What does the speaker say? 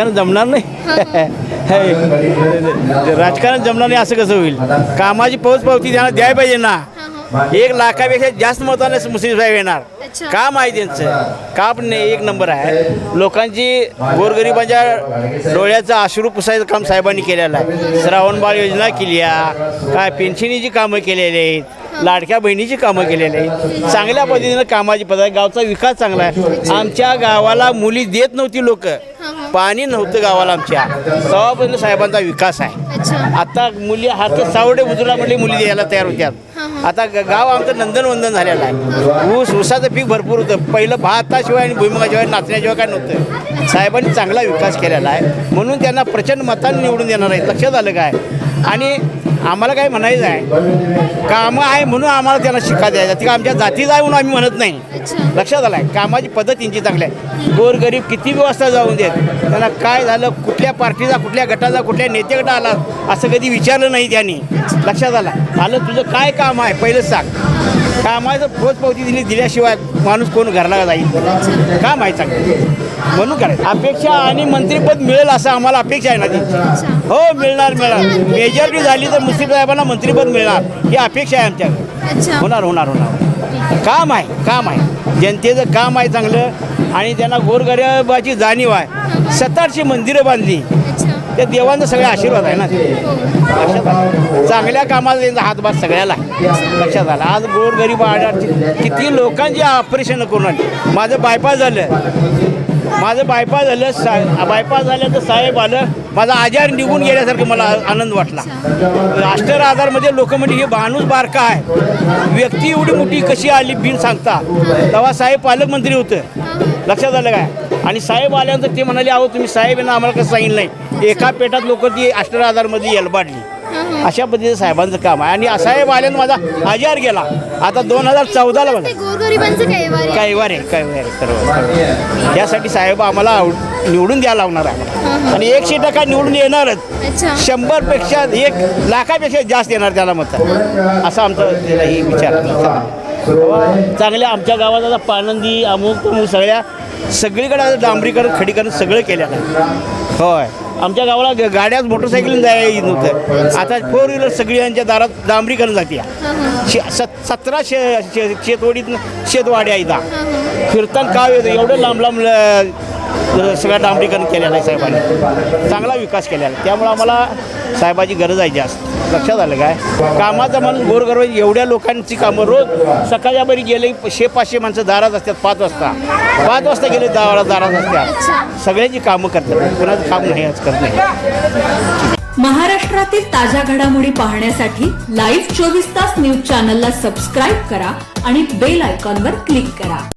राजकारण जमणार नाही. राजकारण जमणार नाही असं कसं होईल? कामाची पोच पावती त्यांना द्यायला पाहिजे ना. एक लाखापेक्षा जास्त मताने मुस्लिम साहेब येणार. काम आहे त्यांचं काम नाही एक नंबर आहे. लोकांची गोरगरिबांच्या डोळ्याचं अश्रू पुसायचं काम साहेबांनी केलेलं आहे. श्रावणबाळ योजना केली आहे. काय पेन्शनीची कामं केलेली आहेत. लाडक्या बहिणीची कामं केलेली आहेत चांगल्या पद्धतीनं कामाची पद्धत आहे. गावचा विकास चांगला आहे. आमच्या गावाला मुली देत नव्हती लोक. पाणी नव्हतं गावाला आमच्या. तेव्हापासून साहेबांचा विकास आहे. आता मुली हात सावडे बुजुर्गा म्हणले मुली द्यायला तयार होत्यात. आता गाव आमचं नंदनवंदन झालेलं आहे. ऊस ऊसाचं पीक भरपूर होतं. पहिलं भाताशिवाय आणि भुईमुगाशिवाय नाचण्याशिवाय काय नव्हतं. साहेबांनी चांगला विकास केलेला आहे. म्हणून त्यांना प्रचंड मतांनी निवडून देणार आहे. लक्षात आलं काय? आणि आम्हाला काय म्हणायचं आहे? कामं आहे म्हणून आम्हाला त्यांना शिका द्यायचं. ती आमच्या जातीच आहे म्हणून आम्ही म्हणत नाही. लक्षात आलं आहे कामाची पद्धत त्यांची चांगली आहे. गोरगरीब किती व्यवस्था जाऊन देत? त्यांना काय झालं? कुठल्या पार्टीचा कुठल्या गटाचा कुठल्या नेते गटा आला? असं कधी विचारलं नाही त्यांनी. लक्षात आलं. आलं तुझं काय काम आहे? पहिलं सांग. कामाचं पोच पावती दिली दिल्याशिवाय माणूस कोण घरला जाईल? काम आहे चांगलं म्हणून करायचं. अपेक्षा आणि मंत्रीपद मिळेल असं आम्हाला अपेक्षा आहे ना त्यांची हो मिळणार मिळणार. मेजॉरिटी झाली तर मुस्लिम साहेबांना मंत्रीपद मिळणार. ही अपेक्षा आहे आमच्याकडे. अच्छा. होणार होणार होणार. काम आहे काम आहे. जनतेचं काम आहे चांगलं आणि त्यांना गोरगरिबाची जाणीव आहे. सतारची मंदिरं बांधली. त्या देवांचा सगळा आशीर्वाद आहे ना. लक्षात चांगल्या कामाला त्यांचा हातभार सगळ्याला. लक्षात आला. आज गोरगरीब आढळचे किती लोकांची ऑपरेशन करून आली. माझं बायपास झालं. माझं बायपास झालं. सा बायपास झालं तर साहेब आलं. माझा आजार निघून गेल्यासारखं मला आनंद वाटला. राष्ट्र आजारमध्ये लोक म्हणजे हे माणूस बारका आहे. व्यक्ती एवढी मोठी कशी आली बिन सांगता? तेव्हा साहेब पालकमंत्री होतं. लक्षात आलं काय? आणि साहेब आल्यानंतर ते म्हणाले अहो तुम्ही साहेब आहे ना आम्हाला कसं सांगितलं नाही. एका पेटात लोक ती अष्टर आधारमध्ये येलबाडली अशा पद्धतीचं साहेबांचं काम आहे. आणि साहेब आल्यानं माझा आजार गेला. आता दोन हजार चौदाला माझा ते गोरगरिबांचं काय वारी आहे? सर्व. यासाठी साहेब आम्हाला आवड- निवडून द्यायला लावणार आहे. आणि एकशे टक्का निवडून येणारच. शंभरपेक्षा एक लाखापेक्षा जास्त येणार त्याला मत. असं आमचं त्याला ही विचार. चांगल्या आमच्या गावात आता पानंदी अमुक तमुक सगळ्या सगळीकडे आता डांबरीकरण खडीकरण सगळं केलेलं आहे. होय. आमच्या गावाला ग- गाड्याच मोटरसायकल जायला नव्हतं. आता फोर व्हीलर सगळी यांच्या दारात डांबरीकरण जाते. शे सत सतरा शे शे शेतवडीत शेतवाड्या इथं फिरताना काय येतं एवढं लांब लांब ल- सगळं डांबरीकरण केलेलं आहे साहेबांनी. चांगला विकास केलेला आहे. त्यामुळं आम्हाला साहेबाची गरज आहे जास्त. लक्षात आलं काय? कामाचं म्हणून गोरगरब एवढ्या लोकांची कामं रोज सकाळच्या बरी गेले शे पाचशे माणसं दारात असतात पाच वाजता. पाच वाजता गेले दहा दारात असतात. सगळ्यांची कामं करतात. कोणाचं काम नाही आज करत नाही. महाराष्ट्रातील ताज्या घडामोडी पाहण्यासाठी लाईव्ह चोवीस तास न्यूज चॅनलला सबस्क्राईब करा आणि बेल आयकॉनवर क्लिक करा.